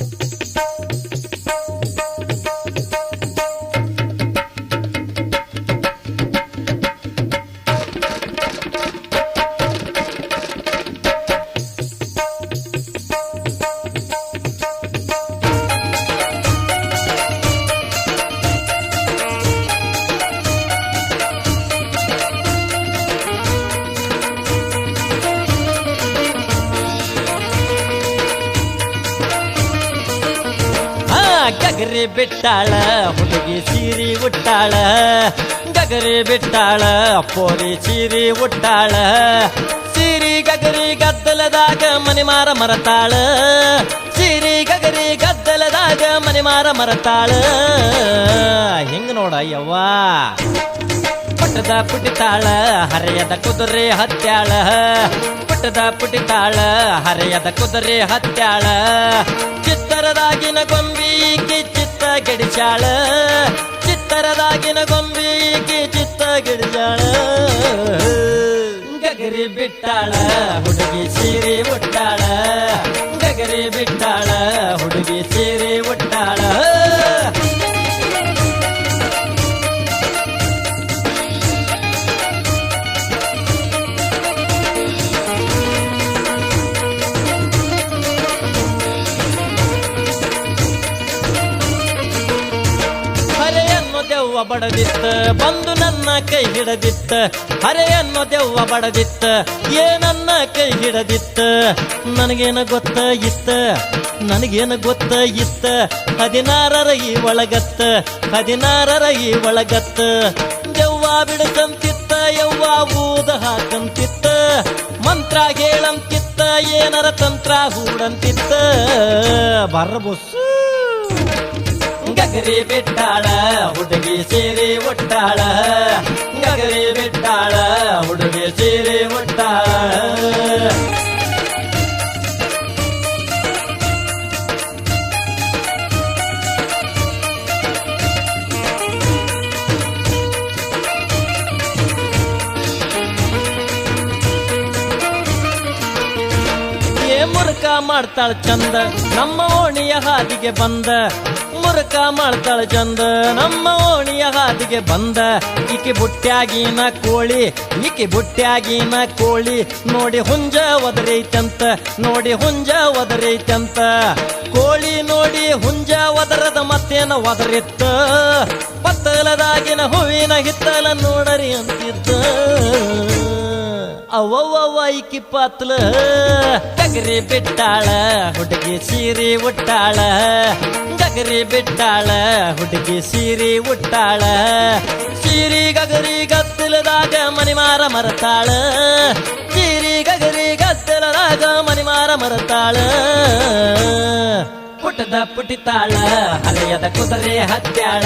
you ಗಗರಿ ಬಿಟ್ಟಾಳ ಹುಡುಗಿ ಸೀರಿ ಉಟ್ಟಾಳ ಗಗರಿ ಬಿಟ್ಟಾಳ ಪೋರಿ ಸೀರಿ ಉಟ್ಟಾಳ ಸೀರಿ ಗಗರಿ ಗದ್ದಲದಾಗ ಮನಿಮಾರ ಮರತಾಳ ಸೀರಿ ಗಗರಿ ಗದ್ದಲದಾಗ ಮನಿಮಾರ ಮರತಾಳ ಹಿಂಗ ನೋಡ ಯವ್ವಾ ಪುಟ್ಟದ ಪುಟಿತಾಳ ಹರೆಯದ ಕುದುರೆ ಹತ್ಯಾಳ ಪುಟ್ಟದ ಪುಟಿತಾಳ, ಹರೆಯದ ಕುದುರೆ ಹತ್ಯಾಳ, ಚಿತ್ತರದಾಗಿನ ಗೊಂಬೀಕಿ ಚಿತ್ತ ಗಿಡಿಸಾಳ, ಚಿತ್ತರದಾಗಿನ ಗೊಂಬೀಕಿ ಚಿತ್ತ ಗಿಡಿಸಾಳ. ಗಗರಿ ಬಿಟ್ಟಾಳ, ಹುಡುಗಿ ಸೀರೆ ಮುಟ್ಟಾಳ, ಗಗರಿ ಬಿಟ್ಟಾಳ, ಹುಡುಗಿ ಸೀರೆ ಬಡದಿತ್ತ, ಬಂದು ನನ್ನ ಕೈ ಹಿಡದಿತ್ತ, ಹರೆಯನ್ನು ದೆವ್ವ ಬಡದಿತ್ತ ಏನನ್ನ ಕೈ ಹಿಡದಿತ್ತ, ನನಗೇನ ಗೊತ್ತ ಇತ್ತ, ನನಗೇನ ಗೊತ್ತ ಇತ್ತ, ಹದಿನಾರರ ಈ ಒಳಗತ್ತ, ಹದಿನಾರರ ಈ ಒಳಗತ್ತ, ದೆವ್ವ ಬಿಡಕಂತಿತ್ತ, ಯವ್ವ ಊದ ಹಾಕಂತಿತ್ತ, ಮಂತ್ರ ಹೇಳಂತಿತ್ತ, ಏನರ ತಂತ್ರ ಹೂಡಂತಿತ್ತ, ಬರ್ಬುಸ್ಸು. ಗಗರಿ ಬಿಟ್ಟಾಳ ಹುಡುಗಿ ಸೀರೆ ಒಟ್ಟಾಳ ಗಗರಿ ಬಿಟ್ಟಾಳ ಹುಡುಗಿ ಸೀರೆ ಒಟ್ಟಾಳ ಏ ಮುರುಕ ಮಾಡ್ತಾಳ ಚಂದ ನಮ್ಮ ಓಣಿಯ ಹಾದಿಗೆ ಬಂದ ಮುರುಕ ಮಾಡ್ತಾಳ ಚಂದ. ನಮ್ಮ ಓಣಿಯ ಹಾದಿಗೆ ಬಂದ. ಈಕೆ ಬುಟ್ಟ್ಯಾಗಿನ ಕೋಳಿ, ಈಕೆ ಬುಟ್ಟ್ಯಾಗಿನ ಕೋಳಿ. ನೋಡಿ ಹುಂಜ ಒದರೈತಂತ, ನೋಡಿ ಹುಂಜ ಒದರೈತಂತ. ಕೋಳಿ ನೋಡಿ ಹುಂಜ ಒದರದ ಮತ್ತೇನ ಒದರಿತ್ತ. ಪತ್ತಲದಾಗಿನ ಹೂವಿನ ಹಿತ್ತಲ ನೋಡರಿ ಅಂತಿದ್ದ ಅವ್ವವ್ವ ಈಕಿ ಪಾತ್ಲ. ಗಗರಿ ಬಿಟ್ಟಾಳ, ಹುಡುಗಿ ಸೀರೆ ಉಟ್ಟಾಳ. ಗಗರಿ ಬಿಟ್ಟಾಳ, ಹುಡುಗಿ ಸೀರಿ ಉಟ್ಟಾಳ. ಸೀರಿ ಗಗರಿ ಗತ್ತಲದಾಗ ಮನಿಮಾರ ಮರತಾಳ. ಸೀರಿ ಗಗರಿ ಗತ್ತಲದಾಗ ಮನಿಮಾರ ಮರತಾಳ. ಪುಟದ ಪುಟಿತಾಳ ಹರೆಯದ ಕುದುರೆ ಹತ್ಯಾಳ.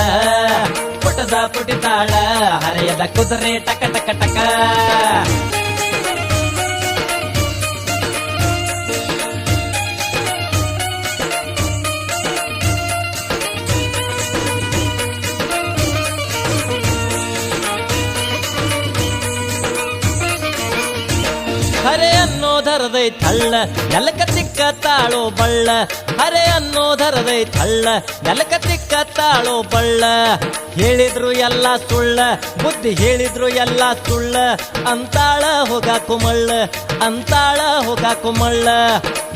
ಪುಟದ ಪುಟಿತಾಳ ಹರೆಯದ ಕುದುರೆ ಟಕ ಟಕ ಟಕ. ಹರೆ ಅನ್ನೋದರದೈ ತಳ್ಳ, ನೆಲಕ ತಿಕ್ಕ ತಾಳೋ ಬಳ್ಳ. ಹರೆ ಅನ್ನೋದರದೈ ತಳ್ಳ, ನೆಲಕ ತಿಕ್ಕ ತಾಳೋ ಬಳ್ಳ. ಹೇಳಿದ್ರು ಎಲ್ಲ ಸುಳ್ಳ, ಬುದ್ಧಿ ಹೇಳಿದ್ರು ಎಲ್ಲ ಸುಳ್ಳ. ಅಂತಾಳ ಹೋಗ ಕುಮಳ್ಳ, ಅಂತಾಳ ಹೋಗ ಕುಮಳ್ಳ.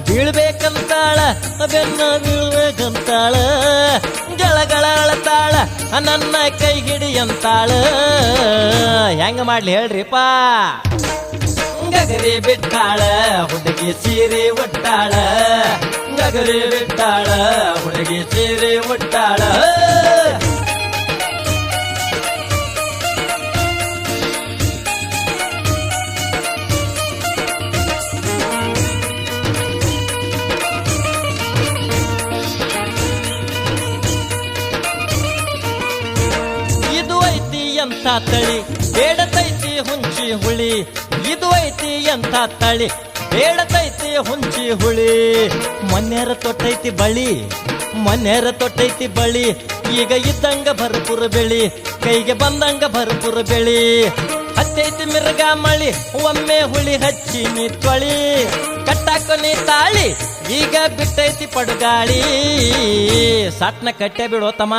ಬೀಳ್ಬೇಕಂತಾಳ, ಬೆನ್ನ ಬೀಳ್ಬೇಕಂತಾಳ. ಗಳಗಳ ಅಳತಾಳ, ನನ್ನ ಕೈ ಹಿಡಿಯಂತಾಳ. ಹೆಂಗ ಮಾಡ್ಲಿ ಹೇಳ್ರಿಪಾ ಗಗರಿ ಬಿಟ್ಟಾಳ ಹುಡುಗಿ ಸೀರೆ ಒಟ್ಟಾಳ. ನಗರಿ ಬಿಟ್ಟಾಳ ಹುಡುಗಿ ಸೀರೆ ಒಟ್ಟಾಳ. ತಳಿ ಬೇಡತೈತಿ ಹುಂಚಿ ಹುಳಿ. ಇದು ಐತಿ ಎಂಥ ತಳಿ? ಬೇಡತೈತಿ ಹುಂಚಿ ಹುಳಿ. ಮೊನ್ನೆರ ತೊಟ್ಟೈತಿ ಬಳಿ ಮೊನ್ನೆರ ತೊಟ್ಟೈತಿ ಬಳಿ. ಈಗ ಇದ್ದಂಗ ಭರ್ಪುರ ಬೆಳಿ, ಕೈಗೆ ಬಂದಂಗ ಭರ್ಪುರ ಬೆಳಿ. ಹತ್ತೈತಿ ಮಿರ್ಗ ಮಳಿ, ಒಮ್ಮೆ ಹುಳಿ ಹಚ್ಚಿ ನೀ ತೊಳಿ. ಕಟ್ಟಾಕ ನೀ ತಾಳಿ, ಈಗ ಬಿಟ್ಟೈತಿ ಪಡುಗಾಳಿ. ಸಾಟ್ನ ಕಟ್ಟೆ ಬಿಡೋ ತಮ್ಮ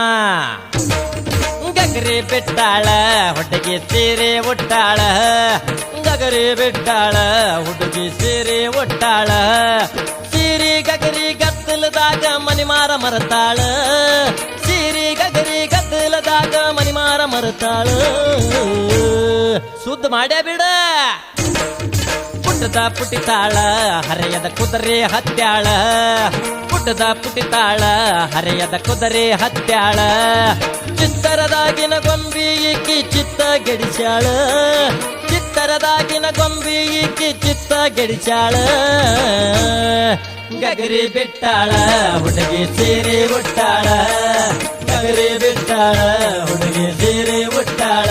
ಗಗರಿ ಬಿಟ್ಟಾಳ ಹುಡುಗಿ ಸೀರೆ ಒಟ್ಟಾಳ ಗಗರಿ ಬಿಟ್ಟಾಳ, ಹುಡುಗಿ ಸೀರೆ ಒಟ್ಟಾಳ ಸೀರೆ ಗಗರಿ ಗದ್ದಲದಾಗ ಮನಿಮಾರ ಮರತಾಳ, ಸೀರೆ ಗಗರಿ ಗದ್ದಲದಾಗ ಮನಿಮಾರ ಮರತಾಳ. ಸುದ್ದ ಮಾಡ್ಯಾ ಬಿಡ? ಪುಟ್ಟದ ಪುಟಿತಾಳ, ಹರೆಯದ ಕುದುರೆ ಹತ್ಯಾಳ. ಪುಟದ ಪುಟಿತಾಳ, ಹರೆಯದ ಕುದುರೆ ಹತ್ಯಾಳ. ಚಿತ್ತರದಾಗಿನ ಗೊಂಬಿ ಈಕಿ ಚಿತ್ತ ಗೆಡಿಸ್ಯಾಳ. ಚಿತ್ತರದಾಗಿನ ಗೊಂಬಿ ಈಕಿ ಚಿತ್ತ ಗೆಡಿಸ್ಯಾಳ. ಗಗರಿ ಬಿಟ್ಟಾಳ, ಹುಡುಗಿ ಸೀರೆ ಉಟ್ಟಾಳ. ಗಗರಿ ಬಿಟ್ಟಾಳ, ಹುಡುಗಿ ಸೀರೆ ಉಟ್ಟಾಳ.